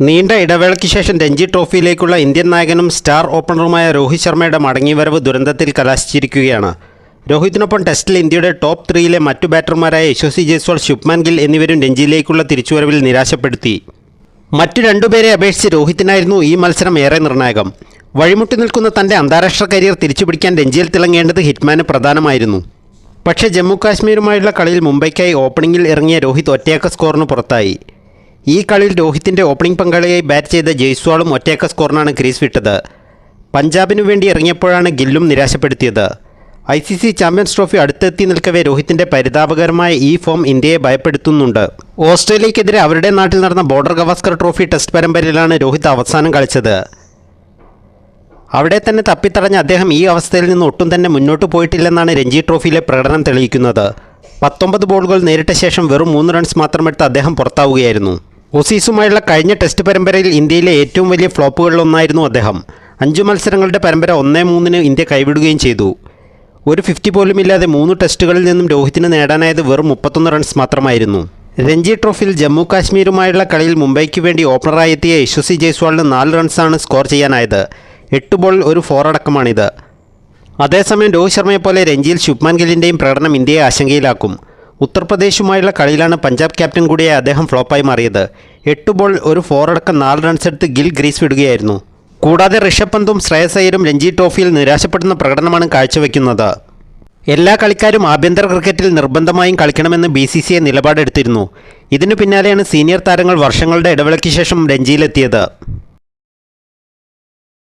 നീണ്ട ഇടവേളയ്ക്ക് ശേഷം രഞ്ജി ട്രോഫിയിലേക്കുള്ള ഇന്ത്യൻ നായകനും സ്റ്റാർ ഓപ്പണറുമായ രോഹിത് ശർമ്മയുടെ മടങ്ങിവരവ് ദുരന്തത്തിൽ കലാശിച്ചിരിക്കുകയാണ്. രോഹിത്തിനൊപ്പം ടെസ്റ്റിൽ ഇന്ത്യയുടെ ടോപ്പ് ത്രീയിലെ മറ്റു ബാറ്റർമാരായ യശസ്വി ജയ്സ്വാൾ ശുഭ്മാൻ ഗിൽ എന്നിവരും രഞ്ജിയിലേക്കുള്ള തിരിച്ചുവരവിൽ നിരാശപ്പെടുത്തി. മറ്റു രണ്ടുപേരെ അപേക്ഷിച്ച് രോഹിത്തിനായിരുന്നു ഈ മത്സരം ഏറെ നിർണായകം. വഴിമുട്ടി നിൽക്കുന്ന തന്റെ അന്താരാഷ്ട്ര കരിയർ തിരിച്ചുപിടിക്കാൻ രഞ്ജിയിൽ തിളങ്ങേണ്ടത് ഹിറ്റ്മാന് പ്രധാനമായിരുന്നു. പക്ഷേ ജമ്മു കാശ്മീരുമായുള്ള കളിയിൽ മുംബൈക്കായി ഓപ്പണിംഗിൽ ഇറങ്ങിയ രോഹിത് ഒറ്റയക്ക സ്കോറിന് പുറത്തായി. ഈ കളിയിൽ രോഹിത്തിന്റെ ഓപ്പണിംഗ് പങ്കാളിയായി ബാറ്റ് ചെയ്ത ജയ്സ്വാളും ഒറ്റയക്ക സ്കോറിനാണ് ക്രീസ് വിട്ടത്. പഞ്ചാബിനു വേണ്ടി ഇറങ്ങിയപ്പോഴാണ് ഗില്ലും നിരാശപ്പെടുത്തിയത്. I C C champions trophy അടുത്തെത്തി നിൽക്കവേ രോഹിത്തിന്റെ പരിതാപകരമായ ഈ ഫോം ഇന്ത്യയെ ഭയപ്പെടുത്തുന്നുണ്ട്. ഓസ്ട്രേലിയക്കെതിരെ അവരുടെ നാട്ടിൽ നടന്ന ബോർഡർ ഗവാസ്കർ ട്രോഫി ടെസ്റ്റ് പരമ്പരയിലാണ് രോഹിത് അവസാനം കളിച്ചത്. അവിടെ തന്നെ തപ്പിത്തടഞ്ഞ അദ്ദേഹം ഈ അവസ്ഥയിൽ നിന്ന് ഒട്ടും തന്നെ മുന്നോട്ട് പോയിട്ടില്ലെന്നാണ് രഞ്ജി ട്രോഫിയിലെ പ്രകടനം തെളിയിക്കുന്നത്. പത്തൊമ്പത് ബോളുകൾ നേരിട്ട ശേഷം വെറും മൂന്ന് റൺസ് മാത്രമെടുത്ത് അദ്ദേഹം പുറത്താവുകയായിരുന്നു. ഓസീസുമായുള്ള കഴിഞ്ഞ ടെസ്റ്റ് പരമ്പരയിൽ ഇന്ത്യയിലെ ഏറ്റവും വലിയ ഫ്ലോപ്പുകളിലൊന്നായിരുന്നു അദ്ദേഹം. അഞ്ചു മത്സരങ്ങളുടെ പരമ്പര ഒന്നേ മൂന്നിന് ഇന്ത്യ കൈവിടുകയും ചെയ്തു. ഒരു ഫിഫ്റ്റി പോലും ഇല്ലാതെ മൂന്ന് ടെസ്റ്റുകളിൽ നിന്നും രോഹിത്തിന് നേടാനായത് വെറും മുപ്പത്തൊന്ന് റൺസ് മാത്രമായിരുന്നു. രഞ്ജി ട്രോഫിയിൽ ജമ്മു കാശ്മീരുമായുള്ള കളിയിൽ മുംബൈക്ക് വേണ്ടി ഓപ്പണറായി എത്തിയ യശസ്വി ജയ്സ്വാളിന് നാല് റൺസാണ് സ്കോർ ചെയ്യാനായത്. എട്ട് ബോൾ ഒരു ഫോർ അടക്കമാണിത്. അതേസമയം രോഹിത് ശർമ്മയെ പോലെ രഞ്ജിയിൽ ശുഭ്മാൻ ഗില്ലിന്റെയും പ്രകടനം ഇന്ത്യയെ ആശങ്കയിലാക്കും. ഉത്തർപ്രദേശുമായുള്ള കളിയിലാണ് പഞ്ചാബ് ക്യാപ്റ്റൻ കൂടിയായ അദ്ദേഹം ഫ്ലോപ്പായി മാറിയത്. എട്ട് ബോൾ ഒരു ഫോർ അടക്കം നാല് റൺസ് എടുത്ത് ഗിൽ ഗ്രീസ് വിടുകയായിരുന്നു. കൂടാതെ ഋഷഭ് പന്തും ശ്രേയസ് അയ്യരും രഞ്ജി ട്രോഫിയിൽ നിരാശപ്പെടുന്ന പ്രകടനമാണ് കാഴ്ചവെക്കുന്നത്. എല്ലാ കളിക്കാരും ആഭ്യന്തര ക്രിക്കറ്റിൽ നിർബന്ധമായും കളിക്കണമെന്ന് ബി സി സി ഐ നിലപാടെടുത്തിരുന്നു. ഇതിനു പിന്നാലെയാണ് സീനിയർ താരങ്ങൾ വർഷങ്ങളുടെ ഇടവേളയ്ക്ക് ശേഷം രഞ്ജിയിലെത്തിയത്.